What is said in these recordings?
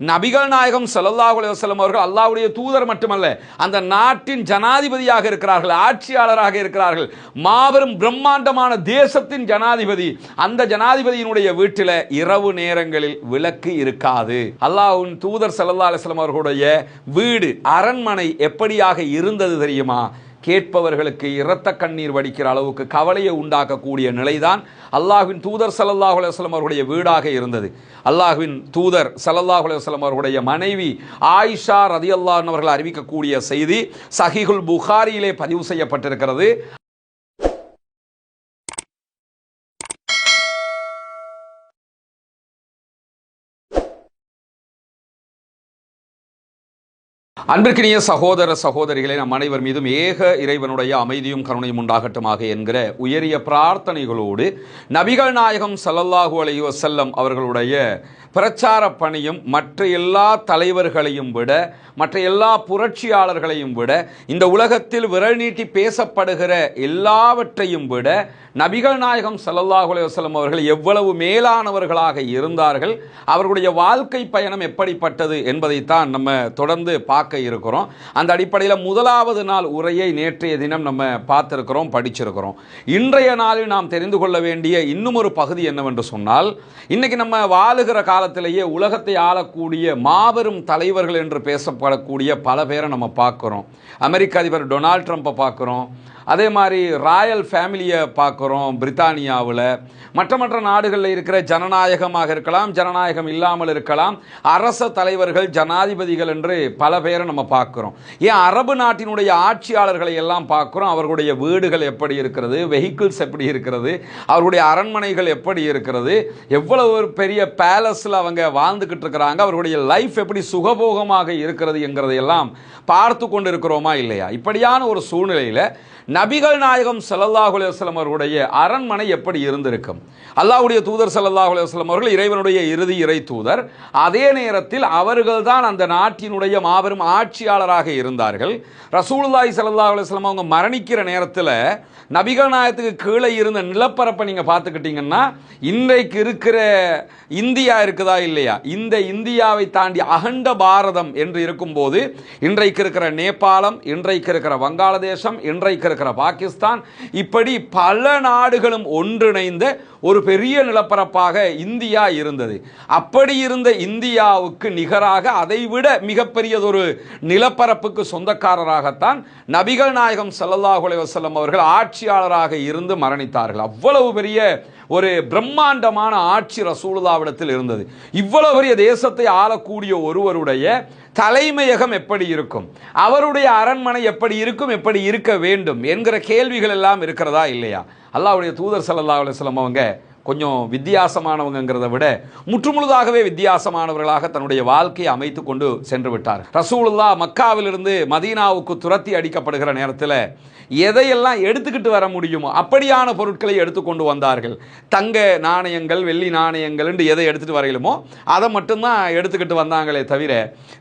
நபிகள் நாயகம் ஸல்லல்லாஹு அலைஹி அவர்கள் அல்லாவுடைய தூதர் மட்டுமல்ல அந்த நாட்டின் ஜனாதிபதியாக இருக்கிறார்கள் ஆட்சியாளராக இருக்கிறார்கள். மாபெரும் பிரம்மாண்டமான தேசத்தின் ஜனாதிபதி அந்த ஜனாதிபதியினுடைய வீட்டில் இரவு நேரங்களில் விளக்கு இருக்காது. அல்லாஹ்வின் தூதர் ஸல்லல்லாஹு அலுவலம் அவர்களுடைய வீடு அரண்மனை எப்படியாக இருந்தது தெரியுமா? கேட்பவர்களுக்கு இரத்த கண்ணீர் வடிக்கிற அளவுக்கு கவலையை உண்டாக்கக்கூடிய நிலைதான் அல்லாஹ்வின் தூதர் சல்லாஹ் அலுவலம் அவர்களுடைய வீடாக இருந்தது. அல்லாஹ்வின் தூதர் சல்லாஹ் அலுவலம் அவர்களுடைய மனைவி ஆயிஷா ரதியல்லான் அவர்கள் அறிவிக்கக்கூடிய செய்தி சஹிகுல் புகாரியிலே பதிவு செய்யப்பட்டிருக்கிறது. அன்பிற்கினிய சகோதர சகோதரிகளை நம் அனைவர் மீதும் ஏக இறைவனுடைய அமைதியும் கருணையும் உண்டாகட்டுமாக என்கிற உயரிய பிரார்த்தனைகளோடு நபிகள் நாயகம் சல்லல்லாஹு அலைஹி வஸல்லம் அவர்களுடைய பிரச்சார பணியும் மற்ற எல்லா தலைவர்களையும் விட மற்ற எல்லா புரட்சியாளர்களையும் விட இந்த உலகத்தில் விரல் நீட்டி பேசப்படுகிற எல்லாவற்றையும் விட நபிகள் நாயகம் ஸல்லல்லாஹு அலைஹி அவர்கள் எவ்வளவு மேலானவர்களாக இருந்தார்கள் அவர்களுடைய வாழ்க்கை பயணம் எப்படிப்பட்டது என்பதைத்தான் நம்ம தொடர்ந்து பார்க்க இருக்கிறோம். அந்த அடிப்படையில் முதலாவது நாள் உரையை நேற்றைய தினம் நம்ம பார்த்துருக்கிறோம் படிச்சிருக்கிறோம். இன்றைய நாளில் நாம் தெரிந்து கொள்ள வேண்டிய இன்னும் ஒரு பகுதி என்னவென்று சொன்னால் இன்றைக்கி நம்ம வாழுகிற கால காலத்திலேயே உலகத்தை ஆளக்கூடிய மாபெரும் தலைவர்கள் என்று பேசப்படக்கூடிய பல பேரை நம்ம பார்க்குறோம். அமெரிக்க அதிபர் டொனால்ட் ட்ரம்ப்பை பார்க்குறோம். அதே மாதிரி ராயல் ஃபேமிலியை பார்க்குறோம் பிரித்தானியாவில். மற்ற மற்ற நாடுகளில் இருக்கிற ஜனநாயகமாக இருக்கலாம் ஜனநாயகம் இல்லாமல் இருக்கலாம் அரச தலைவர்கள் ஜனாதிபதிகள் என்று பல பேரை நம்ம பார்க்குறோம். ஏன் அரபு நாட்டினுடைய ஆட்சியாளர்களை எல்லாம் பார்க்குறோம்? அவர்களுடைய வீடுகள் எப்படி இருக்கிறது? வெஹிக்கிள்ஸ் எப்படி இருக்கிறது? அவருடைய அரண்மனைகள் எப்படி இருக்கிறது? எவ்வளவு ஒரு பெரிய பேலஸில் அவங்க வாழ்ந்துக்கிட்டு இருக்கிறாங்க? அவருடைய லைஃப் எப்படி சுகபோகமாக இருக்கிறது என்கிறதையெல்லாம் பார்த்து கொண்டு இருக்கிறோமா இல்லையா? இப்படியான ஒரு சூழ்நிலையில் நபிகள் நாயகம் ஸல்லல்லாஹு அலுவலம் அவர்களுடைய அரண்மனை எப்படி இருந்திருக்கும்? அல்லாஹுடைய தூதர் ஸல்லல்லாஹு அலுவலம் அவர்கள் இறைவனுடைய இறுதி இறை தூதர். அதே நேரத்தில் அவர்கள்தான் அந்த நாட்டினுடைய மாபெரும் ஆட்சியாளராக இருந்தார்கள். ரசூலுல்லாய் ஸல்லல்லாஹு அலுவலம் அவங்க மரணிக்கிற நேரத்தில் நபிகள் நாயகத்துக்கு கீழே இருந்த நிலப்பரப்பை நீங்கள் பார்த்துக்கிட்டீங்கன்னா இன்றைக்கு இருக்கிற இந்தியா இருக்குதா இல்லையா? இந்த இந்தியாவை தாண்டி அகண்ட பாரதம் என்று இருக்கும்போது இன்றைக்கு இருக்கிற நேபாளம் இன்றைக்கு இருக்கிற வங்காளதேசம் இன்றைக்கு இருக்கிற பாகிஸ்தான் இப்படி பல நாடுகளும் ஒன்றிணைந்த ஒரு பெரிய நிலப்பரப்பாக இந்தியா இருந்தது. அப்படி இருந்த இந்தியாவுக்கு நிகராக அதைவிட மிகப்பெரியதொரு நிலப்பரப்புக்கு சொந்தக்காரராகத்தான் நபிகள் நாயகம் ஸல்லல்லாஹு அலைவசல்லம் அவர்கள் ஆட்சியாளராக இருந்து மரணித்தார்கள். அவ்வளவு பெரிய ஒரு பிரம்மாண்டமான ஆட்சி ரசூலுதாவிடத்தில் இருந்தது. இவ்வளவு பெரிய தேசத்தை ஆளக்கூடிய ஒருவருடைய தலைமையகம் எப்படி இருக்கும்? அவருடைய அரண்மனை எப்படி இருக்கும்? எப்படி இருக்க வேண்டும்? என்கிற கேள்விகள் எல்லாம் இருக்கிறதா இல்லையா? அல்லாவுடைய தூதர் சல்லா அலுவலம் அவங்க கொஞ்சம் வித்தியாசமானவங்கிறத விட முற்றுமுழுதாகவே வித்தியாசமானவர்களாக தன்னுடைய வாழ்க்கையை அமைத்து கொண்டு சென்று விட்டார் ரசூலுல்லா மக்காவிலிருந்து மதீனாவுக்கு துரத்தி அடிக்கப்படுகிற நேரத்தில் எதையெல்லாம் எடுத்துக்கிட்டு வர முடியுமோ அப்படியான பொருட்களை எடுத்துக்கொண்டு வந்தார்கள். தங்க நாணயங்கள் வெள்ளி நாணயங்கள் என்று எதை எடுத்துகிட்டு வரையிலுமோ அதை மட்டும்தான் எடுத்துக்கிட்டு வந்தாங்களே தவிர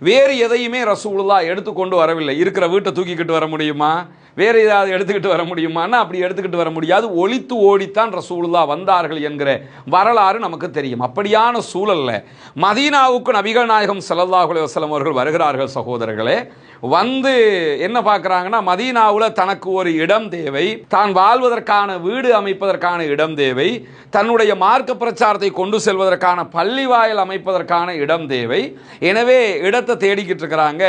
வேறு எதையுமே ரசூலுல்லா எடுத்துக்கொண்டு வரவில்லை. இருக்கிற வீட்டை தூக்கிக்கிட்டு வர முடியுமா? வேறு ஏதாவது எடுத்துக்கிட்டு வர முடியுமான்னா அப்படி எடுத்துக்கிட்டு வர முடியாது. ஒழித்து ஓடித்தான் ரசூலுல்லா வந்தார்கள் என்கிற வரலாறு நமக்கு தெரியும். அப்படியான சூழல்ல மதீனாவுக்கு நபிகள் நாயகம் செல்லல்லாஹுலே வசலம் அவர்கள் வருகிறார்கள் சகோதரர்களே. வந்து என்ன பார்க்குறாங்கன்னா மதீனாவில் தனக்கு ஒரு இடம் தேவை. தான் வாழ்வதற்கான வீடு அமைப்பதற்கான இடம் தேவை. தன்னுடைய மார்க்க பிரச்சாரத்தை கொண்டு செல்வதற்கான பள்ளி வாயில் அமைப்பதற்கான இடம் தேவை. எனவே இடத்தை தேடிக்கிட்டு இருக்கிறாங்க.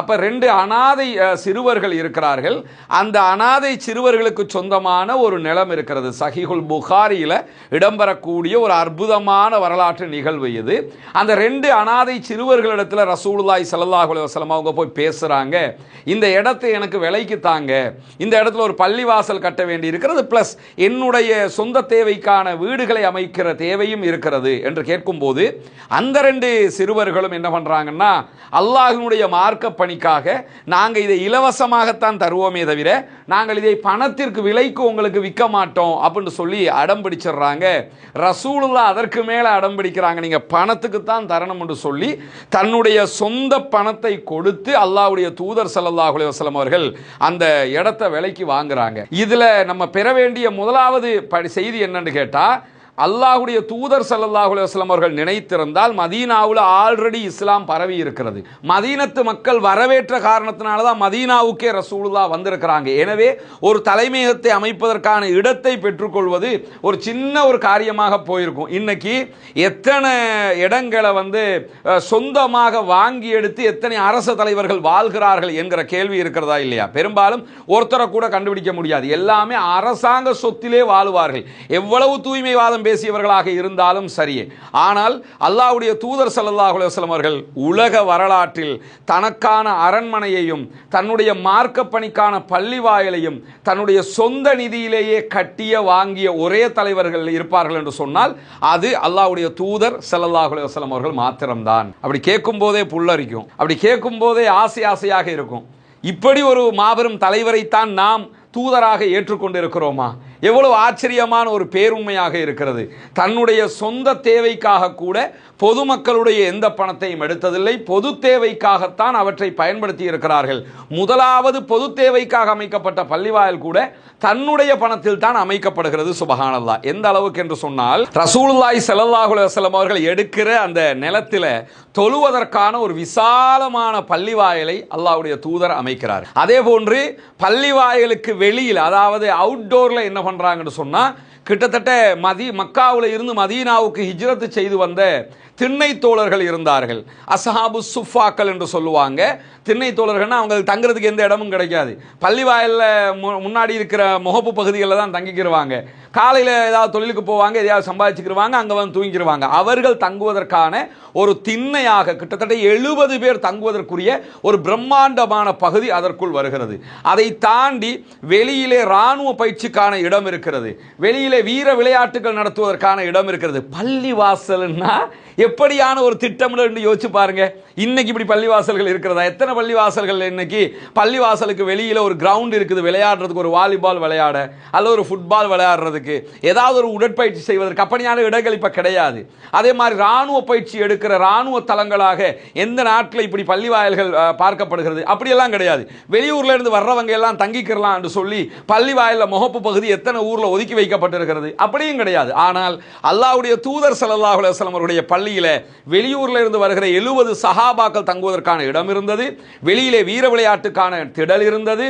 அப்போ ரெண்டு அனாதை சிறுவர்கள் இருக்கிறார்கள். அந்த அனாதை சிறுவர்களுக்கு சொந்தமான ஒரு நிலம் இருக்கிறது. சஹிகுல் புகாரியில் இடம்பெறக்கூடிய ஒரு அற்புதமான வரலாற்று நிகழ்வு இது. அந்த ரெண்டு அனாதை சிறுவர்களிடத்தில் ரசூலுல்லாய் சல்லாஹ் அலைஹி அவங்க போய் பேசுகிறாங்க இந்த இடத்தை எனக்கு விலைக்கு தாங்க. இந்த இடத்துல ஒரு பள்ளிவாசல் கட்ட வேண்டி இருக்கிறது ப்ளஸ் என்னுடைய சொந்த தேவைக்கான வீடுகளை அமைக்கிற தேவையும் இருக்கிறது என்று கேட்கும்போது அந்த ரெண்டு சிறுவர்களும் என்ன பண்ணுறாங்கன்னா அல்லாஹினுடைய மார்க்க பணிக்காக நாங்கள் இதை இலவசமாகத்தான் தருவோமே தவிர நாங்கள் இதை பணத்திற்கு விலைக்கு உங்களுக்கு விற்க மாட்டோம் அப்படின்னு சொல்லி அடம் பிடிச்சிடுறாங்க. ரசூலுல்லா அதற்கு மேலே அடம் பிடிக்கிறாங்க. நீங்கள் பணத்துக்கு தான் தரணும் என்று சொல்லி தன்னுடைய சொந்த பணத்தை கொடுத்து அல்லாவுடைய அல்லாஹுடைய தூதர் ஸல்லல்லாஹு அலைஹி அவர்கள் அந்த இடத்த விலைக்கு வாங்குறாங்க. இதில் நம்ம பெற வேண்டிய முதலாவது செய்தி என்னன்னு கேட்டால் அல்லாஹுடைய தூதர் ஸல்லல்லாஹு அலுவலம் அவர்கள் நினைத்திருந்தால் மதீனாவில் ஆல்ரெடி இஸ்லாம் பரவி இருக்கிறது. மதீனத்து மக்கள் வரவேற்ற காரணத்தினால தான் மதீனாவுக்கே ரசூலுல்லா வந்திருக்கிறாங்க. எனவே ஒரு தலைமையகத்தை அமைப்பதற்கான இடத்தை பெற்றுக்கொள்வது ஒரு சின்ன ஒரு காரியமாக போயிருக்கும். இன்னைக்கு எத்தனை இடங்களை வந்து சொந்தமாக வாங்கி எடுத்து எத்தனை அரச தலைவர்கள் வாழ்கிறார்கள் என்கிற கேள்வி இருக்கிறதா இல்லையா? பெரும்பாலும் ஒருத்தரை கூட கண்டுபிடிக்க முடியாது. எல்லாமே அரசாங்க சொத்திலே வாழுவார்கள். எவ்வளவு தூய்மைவாதம் பேசியவர்களாக இருந்தாலும் சரியே ஆனால் அல்லாவுடைய தூதர் சல்லாஹ் அலைஹி அவர்கள் உலக வரலாற்றில் தனக்கான அரண்மனையையும் தன்னுடைய மார்க்க பணிக்கான பள்ளி வாயிலையும் தன்னுடைய சொந்த நிதியிலேயே கட்டிய வாங்கிய ஒரே தலைவர்கள் இருப்பார்கள் என்று சொன்னால் அது அல்லாவுடைய தூதர் சல்லாஹ் அலுவலம் அவர்கள் மாத்திரம்தான். அப்படி கேட்கும் போதே புல்லரிக்கும். அப்படி கேட்கும் போதே ஆசை ஆசையாக இருக்கும். இப்படி ஒரு மாபெரும் தலைவரைத்தான் நாம் தூதராக ஏற்றுக்கொண்டிருக்கிறோமா? எவ்வளவு ஆச்சரியமான ஒரு பேருண்மையாக இருக்கிறது. தன்னுடைய சொந்த தேவைக்காக கூட பொதுமக்களுடைய எந்த பணத்தையும் எடுத்ததில்லை. பொது தேவைக்காகத்தான் அவற்றை பயன்படுத்தி இருக்கிறார்கள். முதலாவது பொது தேவைக்காக அமைக்கப்பட்ட பள்ளிவாயல் கூட தன்னுடைய பணத்தில் தான் அமைக்கப்படுகிறது சுபகானல்லா. எந்த அளவுக்கு என்று சொன்னால் ரசூல்லாய் செலல்லாஹுல அலைஹி அவர்கள் எடுக்கிற அந்த நிலத்தில் தொழுவதற்கான ஒரு விசாலமான பள்ளிவாயலை அல்லாவுடைய தூதர் அமைக்கிறார். அதே போன்று பள்ளிவாயலுக்கு வெளியில் அதாவது அவுட்டோர்ல என்ன பண்ணுறாங்கன்னு சொன்னா கிட்டத்தட்ட மதி மக்காவில் இருந்து மதீனாவுக்கு ஹிஜ்ரத்து செய்து வந்த திண்ணை தோழர்கள் இருந்தார்கள். அசஹாபு சுஃபாக்கள் என்று சொல்லுவாங்க. திண்ணை தோழர்கள்னா அவங்களுக்கு தங்குறதுக்கு எந்த இடமும் கிடைக்காது. பள்ளிவாயலில் மு- முன்னாடி இருக்கிற முகப்பு பகுதிகளில் தான் தங்கிக்கிடுவாங்க காலையில் ஏதாவது தொழிலுக்கு போவாங்க எதையாவது சம்பாதிச்சுக்கிடுவாங்க அங்கே வந்து தூங்கிடுவாங்க அவர்கள் தங்குவதற்கான ஒரு திண்ணையாக கிட்டத்தட்ட எழுபது பேர் தங்குவதற்குரிய ஒரு பிரம்மாண்டமான பகுதி அதற்குள் வருகிறது. அதை தாண்டி வெளியிலே ராணுவ பயிற்சிக்கான இடம் இருக்கிறது. வெளியிலே வீர விளையாட்டுகள் நடத்துவதற்கான இடம் இருக்கிறது. பள்ளி வாசல்னா எப்படியான ஒரு திட்டமிடல் என்று யோசிச்சு பாருங்க. இன்னைக்கு இப்படி பள்ளிவாசல்கள் இருக்கிறதா? எத்தனை பள்ளிவாசல்கள் இன்னைக்கு? பள்ளிவாசலுக்கு வெளியில் ஒரு கிரவுண்ட் இருக்குது விளையாடுறதுக்கு ஒரு வாலிபால் விளையாட அல்லது ஒரு ஃபுட்பால் விளையாடுறதுக்கு. ஏதாவது ஒரு உடற்பயிற்சி செய்வதற்கு அப்படியான இடங்கள் இப்போ கிடையாது. அதே மாதிரி ராணுவ பயிற்சி எடுக்கிற ராணுவ தலங்களாக எந்த நாட்டில் இப்படி பள்ளி வாயல்கள் பார்க்கப்படுகிறது? அப்படியெல்லாம் கிடையாது. வெளியூர்ல இருந்து வர்றவங்க எல்லாம் தங்கிக்கிறலாம் என்று சொல்லி பள்ளி முகப்பு பகுதி எத்தனை ஊரில் ஒதுக்கி வைக்கப்பட்டிருக்கிறது? அப்படியும் கிடையாது. ஆனால் அல்லாவுடைய தூதர் சல்லாஹ் அலுவலம் அவருடைய பள்ளியில் வெளியூர்ல இருந்து வருகிற எழுபது சஹாபாக்கள் தங்குவதற்கான இடம் இருந்தது. வெளியிலே வீர விளையாட்டுக்கான திடல் இருந்தது.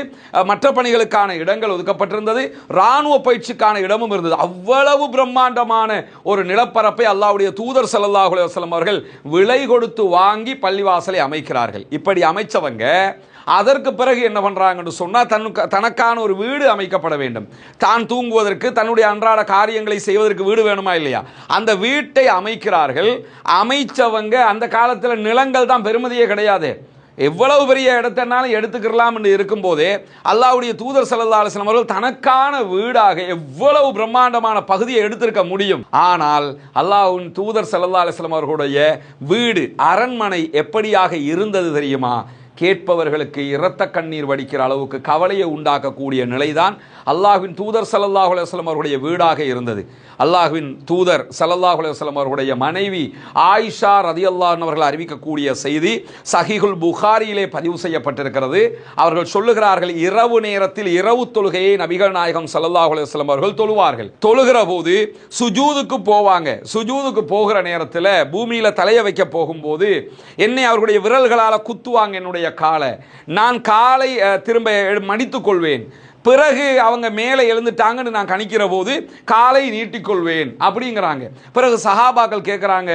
மற்ற பணிகளுக்கான இடங்கள் ஒதுக்கப்பட்டிருந்தது. ராணுவ பயிற்சிக்கான இடமும் இருந்தது. அவ்வளவு பிரம்மாண்டமான ஒரு நிலப்பரப்பை அல்லாவுடைய தூதர் ஸல்லல்லாஹு அலைஹி அவர்கள் விலை கொடுத்து வாங்கி பள்ளிவாசலை அமைக்கிறார்கள். இப்படி அமைச்சவங்க அதற்கு பிறகு என்ன பண்ணுறாங்கன்னு சொன்னால் தனக்கு தனக்கான ஒரு வீடு அமைக்கப்பட வேண்டும். தான் தூங்குவதற்கு தன்னுடைய அன்றாட காரியங்களை செய்வதற்கு வீடு வேணுமா இல்லையா? அந்த வீட்டை அமைக்கிறார்கள். அமைச்சவங்க அந்த காலத்தில் நிலங்கள் தான் பெருமதியே கிடையாது. எவ்வளவு பெரிய இடத்தனாலும் எடுத்துக்கிறலாம் என்று இருக்கும்போதே அல்லாவுடைய தூதர் ஸல்லல்லாஹு அலைஹி அவர்கள் தனக்கான வீடாக எவ்வளவு பிரம்மாண்டமான பகுதியை எடுத்திருக்க முடியும். ஆனால் அல்லாஹ்வின் தூதர் ஸல்லல்லாஹு அவர்களுடைய வீடு அரண்மனை எப்படியாக இருந்தது தெரியுமா? கேட்பவர்களுக்கு இரத்த கண்ணீர் வடிக்கிற அளவுக்கு கவலையை உண்டாக்கக்கூடிய நிலைதான் அல்லாஹ்வின் தூதர் ஸல்லல்லாஹு அலுவலம் அவர்களுடைய வீடாக இருந்தது. அல்லாஹ்வின் தூதர் ஸல்லல்லாஹு அலுவலம் அவர்களுடைய மனைவி ஆயிஷா ரதியல்லாஹு அவர்கள் அறிவிக்கக்கூடிய செய்தி சஹிகுல் புகாரியிலே பதிவு செய்யப்பட்டிருக்கிறது. அவர்கள் சொல்லுகிறார்கள் இரவு நேரத்தில் இரவு தொழுகையை நபிகள் நாயகம் ஸல்லல்லாஹு அலுவலம் அவர்கள் தொழுவார்கள். தொழுகிற போது சுஜூதுக்கு போவாங்க. சுஜூதுக்கு போகிற நேரத்தில் பூமியில் தலைய வைக்க போகும்போது என்னை அவர்களுடைய விரல்களால் குத்துவாங்க என்னுடைய காலை. நான் காலை திரும்ப மடித்துக் கொள்வேன். பிறகு அவங்க மேலே எழுந்துட்டாங்கன்னு நான் கணிக்கிற போது காலை நீட்டிக்கொள்வேன் அப்படிங்கிறாங்க. பிறகு சஹாபாக்கள் கேட்குறாங்க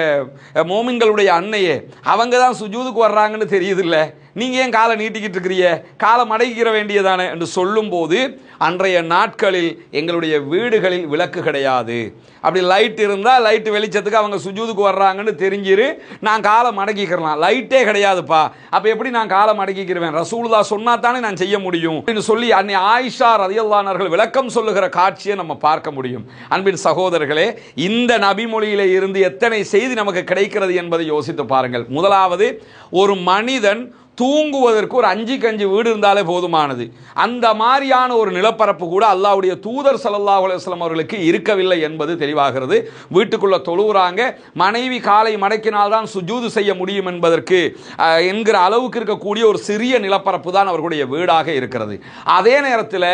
மோமின்களுடைய அன்னையே அவங்க தான் சுஜூதுக்கு வர்றாங்கன்னு தெரியுதில்ல நீங்கள் ஏன் காலை நீட்டிக்கிட்டு இருக்கிறீங்க? காலை மடக்கிற வேண்டியதானே? என்று சொல்லும்போது அன்றைய நாட்களில் எங்களுடைய வீடுகளில் விளக்கு கிடையாது. அப்படி லைட் இருந்தால் லைட் வெளிச்சத்துக்கு அவங்க சுஜூதுக்கு வர்றாங்கன்னு தெரிஞ்சிரு நான் காலை மடக்கிக்கிறலாம். லைட்டே கிடையாதுப்பா. அப்போ எப்படி நான் காலை மடக்கிக்கிறேன் ரசூலுதா சொன்னா தானே நான் செய்ய முடியும்? அப்படின்னு சொல்லி அன்னை ஆயிஷா ரதியல்லானர்கள் விளக்கம் சொல்லுகிற காட்சியை நம்ம பார்க்க முடியும். அன்பின் சகோதரர்களே இந்த நபிமொழியில் இருந்து எத்தனை செய்தி நமக்கு கிடைக்கிறது என்பதை யோசித்து பாருங்கள். முதலாவது ஒரு மனிதன் தூங்குவதற்கு ஒரு அஞ்சு கஞ்சி வீடு இருந்தாலே போதுமானது. அந்த மாதிரியான ஒரு நிலப்பரப்பு கூட அல்லாவுடைய தூதர் சல்லா அலுவலம் அவர்களுக்கு இருக்கவில்லை என்பது தெளிவாகிறது. வீட்டுக்குள்ளே தொழுகிறாங்க மனைவி காலை மடக்கினால்தான் சுஜூது செய்ய முடியும் என்பதற்கு என்கிற அளவுக்கு இருக்கக்கூடிய ஒரு சிறிய நிலப்பரப்பு தான் அவர்களுடைய வீடாக இருக்கிறது. அதே நேரத்தில்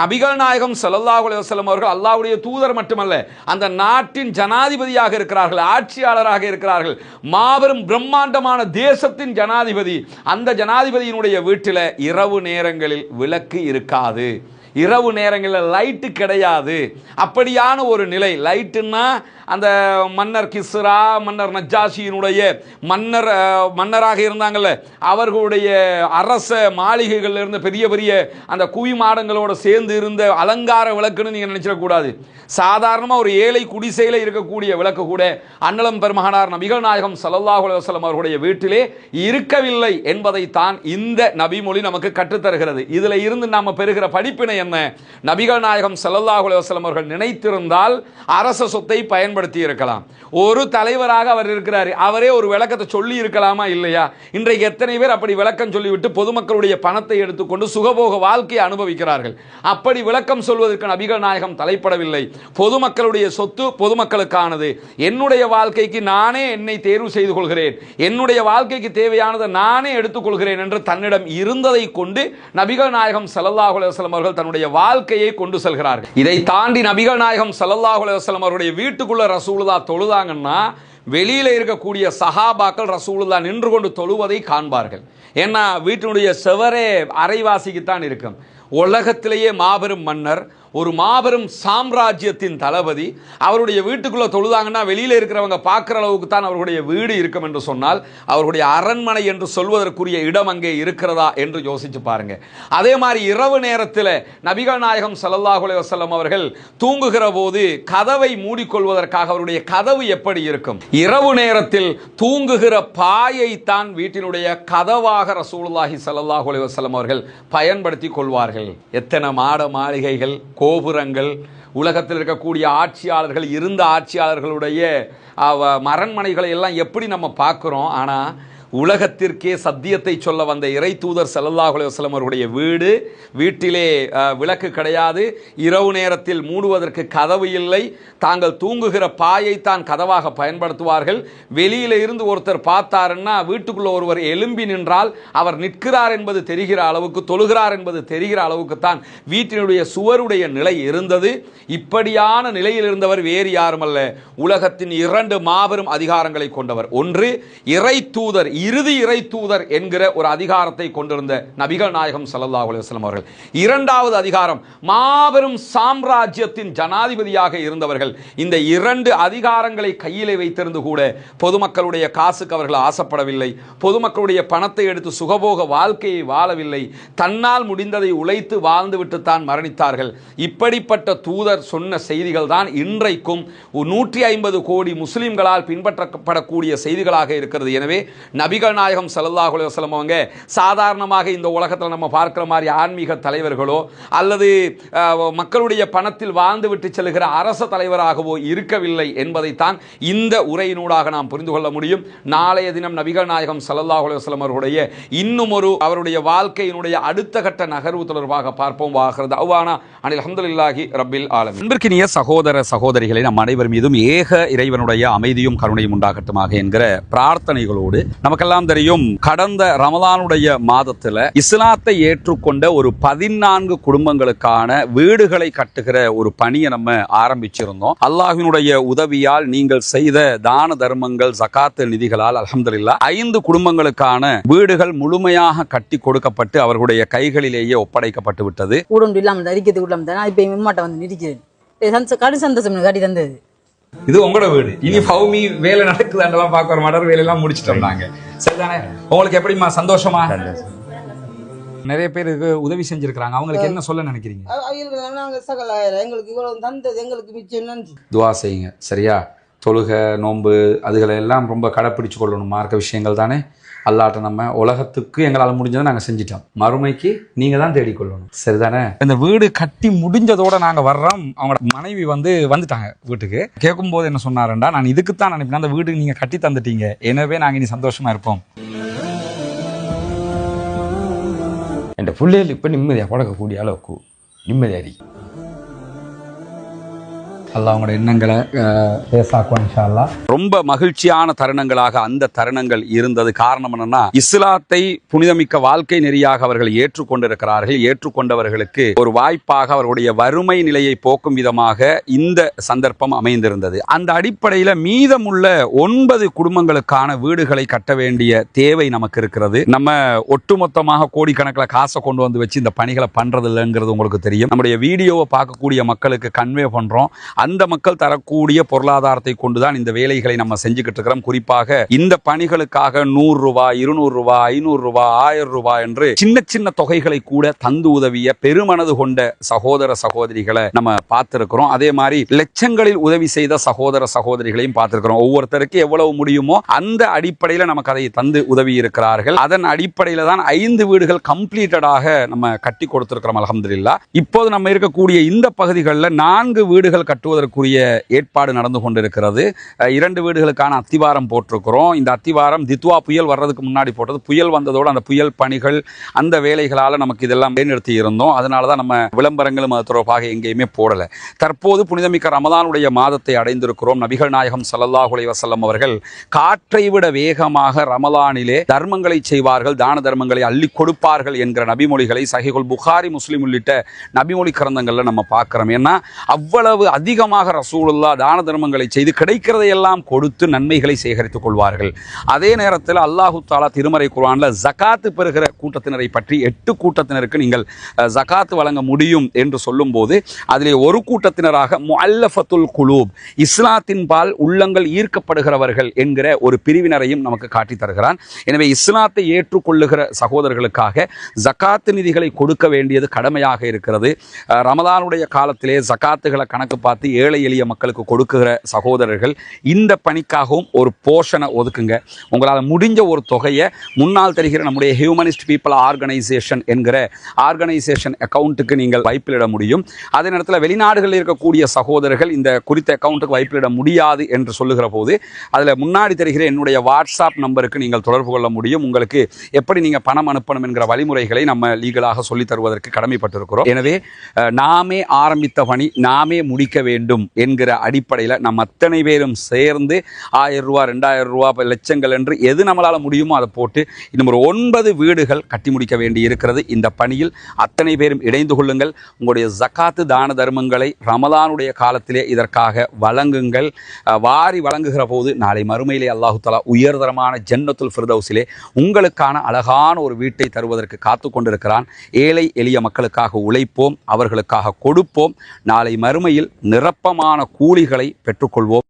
நபிகள் நாயகம் சல்லா அலுவலம் அவர்கள் அல்லாவுடைய தூதர் மட்டுமல்ல அந்த நாட்டின் ஜனாதிபதியாக இருக்கிறார்கள் ஆட்சியாளராக இருக்கிறார்கள். மாபெரும் பிரம்மாண்டமான தேசத்தின் ஜனாதிபதி அந்த அந்த ஜனாதிபதியினுடைய வீட்டில் இரவு நேரங்களில் விளக்கு இருக்காது. இரவு நேரங்களில் லைட்டு கிடையாது. அப்படியான ஒரு நிலை. லைட்டுன்னா அந்த மன்னர் கிஸ்ரா மன்னர் நஜாசியினுடைய மன்னர் மன்னராக இருந்தாங்கல்ல அவர்களுடைய அரச மாளிகைகளில் இருந்த பெரிய பெரிய அந்த குவி மாடங்களோட சேர்ந்து இருந்த அலங்கார விளக்குன்னு நீங்கள் நினச்சிடக்கூடாது சாதாரணமாக ஒரு ஏழை குடிசையில் இருக்கக்கூடிய விளக்கு கூட அன்னலம் பெருமகனார் நபிகள் நாயகம் சல்லாஹூ அலுவலம் அவர்களுடைய வீட்டிலே இருக்கவில்லை என்பதைத்தான் இந்த நபிமொழி நமக்கு கற்றுத்தருகிறது. இதில் இருந்து நாம் பெறுகிற படிப்பினை என்ன? நபிகள் நாயகம் ஸல்லல்லாஹு அலைஹி அவர்கள் நினைத்திருந்தால் அரச சொத்தை பயன்படுத்தி இருக்கலாம். ஒரு தலைவராக அவர் இருக்கிறார். அவரே ஒரு விளக்கத்தை சொல்லி இருக்கலாமா இல்லையா? இன்றைக்கு எத்தனை பேர் அப்படி விளக்கம் சொல்லிவிட்டு பொதுமக்களுடைய பணத்தை எடுத்துக்கொண்டு சுகபோக வாழ்க்கையை அனுபவிக்கிறார்கள்? அப்படி விளக்கம் சொல்வதற்கு நபிகள் நாயகம் தலைப்படவில்லை. பொதுமக்களுடைய சொத்து பொதுமக்களுக்கானது. என்னுடைய வாழ்க்கைக்கு நானே என்னை தேர்வு செய்து கொள்கிறேன். என்னுடைய வாழ்க்கைக்கு தேவையானதை நானே எடுத்துக்கொள்கிறேன் என்று தன்னிடம் இருந்ததை கொண்டு நபிகள் நாயகம் ஸல்லல்லாஹு அலைஹி அவர்கள் தன்னுடைய வாழ்க்கையை கொண்டு செல்கிறார்கள். இதை தாண்டி நபிகள் நாயகம் ஸல்லல்லாஹு அலைஹி அவருடைய வீட்டுக்குள்ள ரசூலுதா தொழுதாங்கன்னா வெளியில இருக்கக்கூடிய சஹாபாக்கள் ரசூலுதா நின்று கொண்டு தொழுவதை காண்பார்கள். ஏன்னா வீட்டினுடைய செவரே அரைவாசிக்குத்தான் இருக்கும். உலகத்திலேயே மாபெரும் மன்னர் ஒரு மாபெரும் சாம்ராஜ்யத்தின் தளபதி. அவருடைய வீட்டுக்குள்ளே தொழுதாங்கன்னா வெளியில் இருக்கிறவங்க பார்க்குற அளவுக்கு தான் அவருடைய வீடு இருக்கும் என்று சொன்னால் அவருடைய அரண்மனை என்று சொல்வதற்குரிய இடம் அங்கே இருக்கிறதா என்று யோசிச்சு பாருங்க. அதே மாதிரி இரவு நேரத்தில் நபிகள் நாயகம் சல்லாஹுலே வசல்லம் அவர்கள் தூங்குகிற போது கதவை மூடிக்கொள்வதற்காக அவருடைய கதவு எப்படி இருக்கும்? இரவு நேரத்தில் தூங்குகிற பாயை தான் வீட்டினுடைய கதவாக ரசூலுல்லாஹி சல்லாஹுலே வசல்லம் அவர்கள் பயன்படுத்தி கொள்வார்கள். எத்தனை மாட மாளிகைகள் கோபுரங்கள் உலகத்தில் இருக்கக்கூடிய ஆட்சியாளர்கள் இருந்த ஆட்சியாளர்களுடைய அவ- எல்லாம் எப்படி நம்ம பார்க்குறோம்? ஆனால் உலகத்திற்கே சத்தியத்தை சொல்ல வந்த இறை தூதர் ஸல்லல்லாஹு அவருடைய வீடு வீட்டிலே விளக்கு கிடையாது. இரவு நேரத்தில் மூடுவதற்கு கதவு இல்லை. தாங்கள் தூங்குகிற பாயை தான் கதவாக பயன்படுத்துவார்கள். வெளியில இருந்து ஒருத்தர் பார்த்தாருன்னா வீட்டுக்குள்ள ஒருவர் எலும்பி நின்றால் அவர் நிற்கிறார் என்பது தெரிகிற அளவுக்கு தொழுகிறார் என்பது தெரிகிற அளவுக்கு தான் வீட்டினுடைய சுவருடைய நிலை இருந்தது. இப்படியான நிலையில் இருந்தவர் வேறு யாருமல்ல. உலகத்தின் இரண்டு மாபெரும் அதிகாரங்களை கொண்டவர். ஒன்று இறை தூதர் இறுதி இறை தூதர் என்கிற ஒரு அதிகாரத்தை கொண்டிருந்த நபிகள் நாயகம் சல்லல்லா அலுவலம் அவர்கள். இரண்டாவது அதிகாரம் மாபெரும் சாம்ராஜ்யத்தின் ஜனாதிபதியாக இருந்தவர்கள். இந்த இரண்டு அதிகாரங்களை கையிலே வைத்திருந்து கூட பொதுமக்களுடைய காசுக்கு அவர்கள் ஆசைப்படவில்லை. பொதுமக்களுடைய பணத்தை எடுத்து சுகபோக வாழ்க்கையை வாழவில்லை. தன்னால் முடிந்ததை உழைத்து வாழ்ந்துவிட்டு தான் மரணித்தார்கள். இப்படிப்பட்ட தூதர் சொன்ன செய்திகள் தான் இன்றைக்கும் நூற்றி ஐம்பது கோடி முஸ்லிம்களால் பின்பற்றப்படக்கூடிய செய்திகளாக இருக்கிறது. எனவே நபிகள் நாயகம் ஸல்லல்லாஹு அலைஹி அவங்க சாதாரணமாக இந்த உலகத்தில் நம்ம பார்க்கிற மாதிரி ஆன்மீக தலைவர்களோ அல்லது மக்களுடைய பணத்தில் வாழ்ந்து விட்டு செல்கிற அரச தலைவராகவோ இருக்கவில்லை என்பதைத்தான் இந்த உரையினூடாக நாம் புரிந்து கொள்ள முடியும். நாளைய தினம் நபிகள் நாயகம் ஸல்லல்லாஹு அலைஹி அவர்களுடைய அவருடைய இன்னும் ஒரு அவருடைய வாழ்க்கையினுடைய அடுத்த கட்ட நகர்வு தொடர்பாக பார்ப்போம். வாகிறது அவ்வானா அனில் அஹமதுல்லாஹி ரப்பில் ஆலம் அன்பிற்கினிய சகோதர சகோதரிகளை நம் அனைவர் மீதும் ஏக இறைவனுடைய அமைதியும் கருணையும் உண்டாகட்டுமாக என்கிற பிரார்த்தனைகளோடு நமக்கு நமக்கெல்லாம் தெரியும் கடந்த ரமலானுடைய மாதத்துல இஸ்லாத்தை ஏற்றுக்கொண்ட ஒரு பதினான்கு குடும்பங்களுக்கான வீடுகளை கட்டுகிற ஒரு பணியை நம்ம ஆரம்பிச்சிருந்தோம். அல்லாஹினுடைய உதவியால் நீங்கள் செய்த தான தர்மங்கள் சகாத்து நிதிகளால் அலமதுல்லா ஐந்து குடும்பங்களுக்கான வீடுகள் முழுமையாக கட்டி கொடுக்கப்பட்டு அவர்களுடைய கைகளிலேயே ஒப்படைக்கப்பட்டு விட்டது. கூடம் இல்லாமல் அடிக்கிறது இல்லாமல் தான் இப்போ வந்து நிற்கிறேன் கடு சந்தோஷம் கட்டி தந்தது. இது உங்களோட வீடு. இனி பௌமி வேலை நடக்குதாண்டெல்லாம் பார்க்க வர மாட்டார். வேலையெல்லாம் முடிச்சிட்டோம் நாங்க சரிதானே? உங்களுக்கு எப்படிம்மா? சந்தோஷமா? நிறைய பேருக்கு உதவி செஞ்சிருக்காங்க அவங்களுக்கு என்ன சொல்ல நினைக்கிறீங்க? நாங்கள் சகலாயிரம் எங்களுக்கு இவ்வளவு தந்தது எங்களுக்கு மிச்சம் நன்றி துவா செய்யுங்க. சரியா? தொழுகை நோன்பு அதுகளை எல்லாம் ரொம்ப கடைப்பிடிச்சு கொள்ளணும். மார்க்க விஷயங்கள் தானே? அல்லாட்ட நம்ம உலகத்துக்கு எங்களால் முடிஞ்சதை நாங்கள் செஞ்சிட்டோம். மறுமைக்கு நீங்கள் தான் தேடிக்கொள்ளணும். சரிதானே? இந்த வீடு கட்டி முடிஞ்சதோட நாங்கள் வர்றோம். அவங்களோட மனைவி வந்து வந்துட்டாங்க வீட்டுக்கு. கேட்கும்போது என்ன சொன்னாருண்டா நான் இதுக்கு தான் நினைப்பேன் அந்த வீடு நீங்கள் கட்டி தந்துட்டீங்க. எனவே நாங்கள் இனி சந்தோஷமாக இருப்போம். என் பிள்ளைகள் இப்போ நிம்மதியாக பழக்கக்கூடிய அளவுக்கு நிம்மதியாக இருக்கு அல்லாஹ் அவங்களோட எண்ணங்களை பேசாக்குவோம் ரொம்ப மகிழ்ச்சியான தருணங்களாக அந்த தருணங்கள் இருந்தது. காரணம் என்னன்னா இஸ்லாத்தை புனிதமிக்க வாழ்க்கை நெறியாக அவர்கள் ஏற்றுக்கொண்டிருக்கிறார்கள். ஏற்றுக்கொண்டவர்களுக்கு ஒரு வாய்ப்பாக அவர்களுடைய வறுமை நிலையை போக்கும் விதமாக இந்த சந்தர்ப்பம் அமைந்திருந்தது. அந்த அடிப்படையில் மீதமுள்ள ஒன்பது குடும்பங்களுக்கான வீடுகளை கட்ட வேண்டிய தேவை நமக்கு இருக்கிறது. நம்ம ஒட்டுமொத்தமாக கோடிக்கணக்கில் காசை கொண்டு வந்து வச்சு இந்த பணிகளை பண்றது இல்லைங்கிறது உங்களுக்கு தெரியும். நம்முடைய வீடியோவை பார்க்கக்கூடிய மக்களுக்கு கன்வே பண்றோம். அந்த மக்கள் தரக்கூடிய பொருளாதாரத்தை கொண்டுதான் இந்த வேலைகளை நம்ம செஞ்சுக்கிட்டு இருக்கிறோம். குறிப்பாக இந்த பணிகளுக்காக நூறு ரூபாய் இருநூறு ரூபாய் ஐநூறு ரூபாய் ஆயிரம் ரூபாய் என்று சின்ன சின்ன தொகைகளை கூட தந்து உதவிய பெருமனது கொண்ட சகோதர சகோதரிகளை நம்ம பார்த்திருக்கிறோம். அதே மாதிரி லட்சங்களில் உதவி செய்த சகோதர சகோதரிகளையும் பார்த்திருக்கிறோம். ஒவ்வொருத்தருக்கு எவ்வளவு முடியுமோ அந்த அடிப்படையில் நமக்கு அதை தந்து உதவி இருக்கிறார்கள். அதன் அடிப்படையில் தான் ஐந்து வீடுகள் கம்ப்ளீட்டடாக நம்ம கட்டி கொடுத்திருக்கிறோம் அலமதுல்லா இப்போது நம்ம இருக்கக்கூடிய இந்த பகுதிகளில் நான்கு வீடுகள் கட்டுவதற்குரிய ஏற்பாடு நடந்து கொண்டிருக்கிறது. இரண்டு வீடுகளுக்கான அத்திவாரம் போட்டிருக்கிறோம். இந்த அத்திவாரம் தித்வா புயல் வர்றதுக்கு முன்னாடி போட்டது. புயல் வந்ததோடு அந்த புயல் பணிகள் அந்த வேலைகளால் நமக்கு இதெல்லாம் நிறுத்தி இருந்தோம். அதனால தான் நம்ம விளம்பரங்களும் அது தொடர்பாக எங்கேயுமே போடலை. தற்போது புனிதமிக்க ரமதானுடைய மாதத்தை அடைந்திருக்கிறோம். நபிகள் நாயகம் ஸல்லல்லாஹு வசல்லம் அவர்கள் காற்றை விட வேகமாக ரமலானிலே தர்மங்களை செய்வார்கள் தான தர்மங்களை அள்ளி கொடுப்பார்கள் என்கிற நபிமொழிகளை சஹிகுல் புகாரி முஸ்லீம் உள்ளிட்ட நபிமொழி கிரந்தங்களில் நம்ம பார்க்குறோம். ஏன்னா அவ்வளவு அதிக அதிகமாக ரசூலுல்லா தான தர்மங்களை செய்து கிடைக்கிறதையெல்லாம் கொடுத்து நன்மைகளை சேகரித்துக் கொள்வார்கள். அதே நேரத்தில் அல்லாஹு தாலா திருமறை குர்ஆன்ல ஜகாத்து பெறுகிற கூட்டத்தினரை பற்றி எட்டு கூட்டத்தினருக்கு நீங்கள் அஹ், ஜகாத்து வழங்க முடியும் என்று சொல்லும்போது அதிலே ஒரு கூட்டத்தினராக முல்லஃபத்துல் குலூப் இஸ்லாத்தின் பால் உள்ளங்கள் ஈர்க்கப்படுகிறவர்கள் என்கிற ஒரு பிரிவினரையும் நமக்கு காட்டி தருகிறான். எனவே இஸ்லாத்தை ஏற்றுக்கொள்ளுகிற சகோதரர்களுக்காக ஜக்காத்து நிதிகளை கொடுக்க வேண்டியது கடமையாக இருக்கிறது. ரமதானுடைய காலத்திலே ஜக்காத்துகளை கணக்கு பார்த்து ஏழை எளிய மக்களுக்கு கொடுக்குகிற சகோதரர்கள் இந்த பணிக்காகவும் ஒரு போர்ஷனை ஒதுக்குங்க. உங்களால் முடிஞ்ச ஒரு தொகையை முன்னால் தெரிகிற நம்முடைய ஹியூமனிஸ்ட் பீப்புள் ஆர்கனைசேஷன் என்கிற ஆர்கனைசேஷன் அக்கௌண்ட்டுக்கு நீங்கள் வைப்பிலிட முடியும். அதே நேரத்தில் வெளிநாடுகளில் இருக்கக்கூடிய சகோதரர்கள் இந்த குறித்த அக்கௌண்ட்டுக்கு வைப்பிலிட முடியாது என்று சொல்லுகிற போது அதில் முன்னாடி தெரிகிற என்னுடைய வாட்ஸ்அப் நம்பருக்கு நீங்கள் தொடர்பு கொள்ள முடியும். உங்களுக்கு எப்படி நீங்கள் பணம் அனுப்பணும் என்கிற வழிமுறைகளை நம்ம லீகலாக சொல்லித் தருவதற்கு கடமைப்பட்டிருக்கிறோம். எனவே நாமே ஆரம்பித்த பணி நாமே முடிக்க வேண்டும். என்கிற அடிப்படையில் நம்ம அத்தனை பேரும் சேர்ந்து ஆயிரம் ரூபா ரெண்டாயிரம் ரூபா லட்சங்கள் என்று எது நம்மளால் முடியுமோ அதை போட்டு இன்னும் ஒரு ஒன்பது வீடுகள் கட்டி முடிக்க வேண்டி இருக்கிறது. இந்த பணியில் அத்தனை பேரும் இணைந்து கொள்ளுங்கள். உங்களுடைய ஜக்காத்து தான தர்மங்களை ரமலானுடைய காலத்திலே இதற்காக வழங்குங்கள். வாரி வழங்குகிற போது நாளை மறுமையிலே அல்லாஹு தலா உயர்தரமான ஜன்னத்துல் ஃபிர்தௌஸிலே உங்களுக்கான அழகான ஒரு வீட்டை தருவதற்கு காத்து கொண்டிருக்கிறான். ஏழை எளிய மக்களுக்காக உழைப்போம் அவர்களுக்காக கொடுப்போம். நாளை மறுமையில் நிரப்பமான கூலிகளை பெற்றுக்கொள்வோம்.